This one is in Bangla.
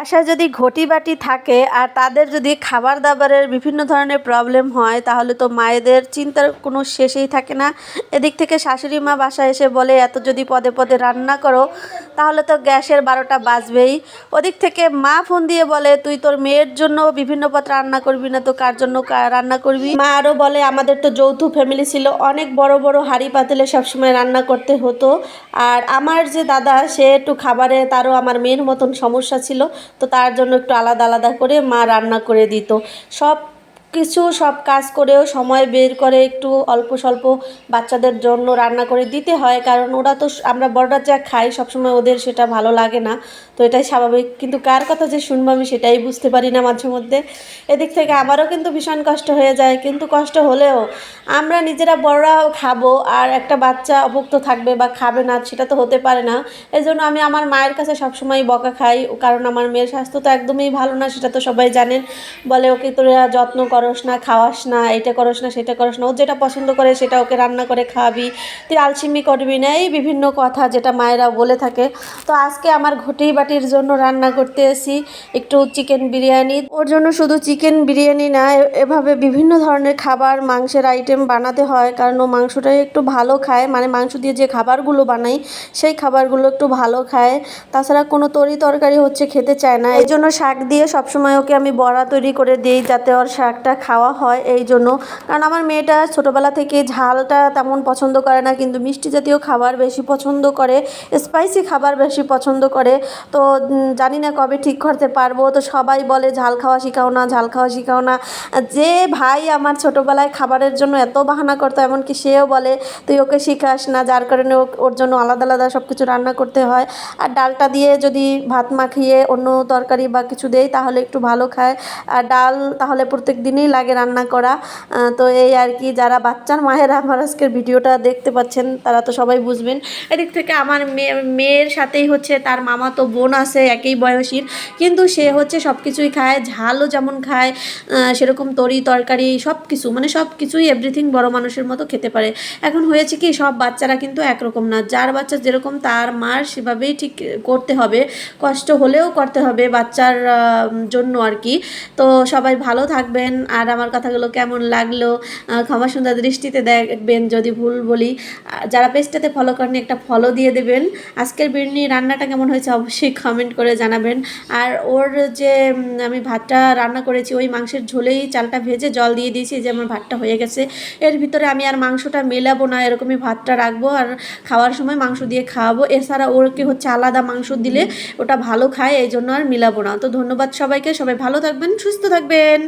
বাসায় যদি ঘটি বাটি থাকে আর তাদের যদি খাবার দাবারের বিভিন্ন ধরনের প্রবলেম হয়, তাহলে তো মায়েদের চিন্তার কোনো শেষেই থাকে না। এদিক থেকে শাশুড়ি মা বাসায় এসে বলে, এত যদি পদে পদে রান্না করো, তাহলে তো গ্যাসের বারোটা বাজবেই। ওদিক থেকে মা ফোন দিয়ে বলে, তুই তোর মেয়ের জন্য বিভিন্ন পদ রান্না করবি না তো কার জন্য রান্না করবি? মা আরও বলে, আমাদের তো যৌথ ফ্যামিলি ছিল, অনেক বড় বড় হাঁড়ি পাতিলে সবসময় রান্না করতে হতো। আর আমার যে দাদা, সে একটু খাবারে তারও আমার মেয়ের মতন সমস্যা ছিল। তো তার জন্য একটু আলাদা আলাদা করে মা রান্না করে দিত। সব কিছু সব কাজ করেও সময় বের করে একটু অল্প স্বল্প বাচ্চাদের জন্য রান্না করে দিতে হয়, কারণ ওরা তো আমরা বড়রা যা খাই সবসময় ওদের সেটা ভালো লাগে না। তো এটাই স্বাভাবিক। কিন্তু কার কথা যে শুনব আমি সেটাই বুঝতে পারি না মাঝে মধ্যে। এদিক থেকে আমারও কিন্তু ভীষণ কষ্ট হয়ে যায়, কিন্তু কষ্ট হলেও আমরা নিজেরা বড়রাও খাব আর একটা বাচ্চা অভুক্ত থাকবে বা খাবে না, সেটা তো হতে পারে না। এই জন্য আমি আমার মায়ের কাছে সবসময় বকা খাই, কারণ আমার মেয়ের স্বাস্থ্য তো একদমই ভালো না, সেটা তো সবাই জানেন। বলে ওকে তোরা যত্ন করস না, খাওয়াস না, এটা করস না, সেটা করস না, ও যেটা পছন্দ করে সেটা ওকে রান্না করে খাওয়াবি, তুই আলসিমি করবি না, এই বিভিন্ন কথা যেটা মায়েরা বলে থাকে। তো আজকে আমার ঘটি বাটির জন্য রান্না করতে এসি একটু চিকেন বিরিয়ানি। ওর জন্য শুধু চিকেন বিরিয়ানি না এভাবে বিভিন্ন ধরনের খাবার, মাংসের আইটেম বানাতে হয়, কারণ ও মাংসটাই একটু ভালো খায় মানে মাংস দিয়ে যে খাবারগুলো বানাই, সেই খাবারগুলো একটু ভালো খায়। তাছাড়া কোনো তরি তরকারি হচ্ছে খেতে চায় না, এই জন্য শাক দিয়ে সবসময় ওকে আমি বড়া তৈরি করে দিই, যাতে ওর শাকটা খাওয়া হয় এই জন্য। কারণ আমার মেয়েটা ছোটোবেলা থেকে ঝালটা তেমন পছন্দ করে না, কিন্তু মিষ্টি জাতীয় খাবার বেশি পছন্দ করে স্পাইসি খাবার বেশি পছন্দ করে। তো জানি না কবে ঠিক করতে পারব। তো সবাই বলে ঝাল খাওয়া শিখাও না, ঝাল খাওয়া শিখাও না। যে ভাই আমার ছোটোবেলায় খাবারের জন্য এত বাহানা করতো, এমনকি সেও বলে, তুই ওকে শিখাস না, যার কারণে ওর জন্য আলাদা আলাদা সব কিছু রান্না করতে হয়। আর ডালটা দিয়ে যদি ভাত মাখিয়ে অন্য তরকারি বা কিছু দেই, তাহলে একটু ভালো খায়। আর ডাল তাহলে প্রত্যেক দিনই লাগে রান্না করা। তো এই আর কি যারা বাচ্চার মায়েরা আমার আজকের ভিডিওটা দেখতে পাচ্ছেন, তারা তো সবাই বুঝবেন। এদিক থেকে আমার মেয়ে মেয়ের সাথেই হচ্ছে, তার মামা তো বোন আছে, একই বয়সীর। কিন্তু সে হচ্ছে সব কিছুই খায়, ঝালও যেমন খায় সেরকম তরি, তরকারি সব কিছু মানে সব কিছুই এভরিথিং বড় মানুষের মতো খেতে পারে। এখন হয়েছে কি, সব বাচ্চারা কিন্তু একরকম না। যার বাচ্চা যেরকম, তার মার সেভাবেই ঠিক করতে হবে। কষ্ট হলেও করতে হবে বাচ্চার জন্য আর কি। তো সবাই ভালো থাকবেন। আর আমার কথাগুলো কেমন লাগল ক্ষমা সুন্দর দৃষ্টিতে দেখবেন যদি ভুল বলি। যারা পেজটাতে ফলো করেন একটা ফলো দিয়ে দেবেন। আজকের বিরিয়ানি রান্নাটা কেমন হয়েছে অবশ্যই কমেন্ট করে জানাবেন। আর ওর যে আমি ভাতটা রান্না করেছি ওই মাংসের ঝোলেই চালটা ভেজে জল দিয়ে দিয়েছি যে আমার ভাতটা হয়ে গেছে। এর ভিতরে আমি আর মাংসটা মেলাবো না এরকমই ভাতটা রাখব আর খাওয়ার সময় মাংস দিয়ে খাওয়াবো। এছাড়া ওরকে হচ্ছে আলাদা মাংস দিলে ওটা ভালো খায় এই জন্য আর মিলাবো না। তো ধন্যবাদ সবাইকে সবাই ভালো থাকবেন সুস্থ থাকবেন।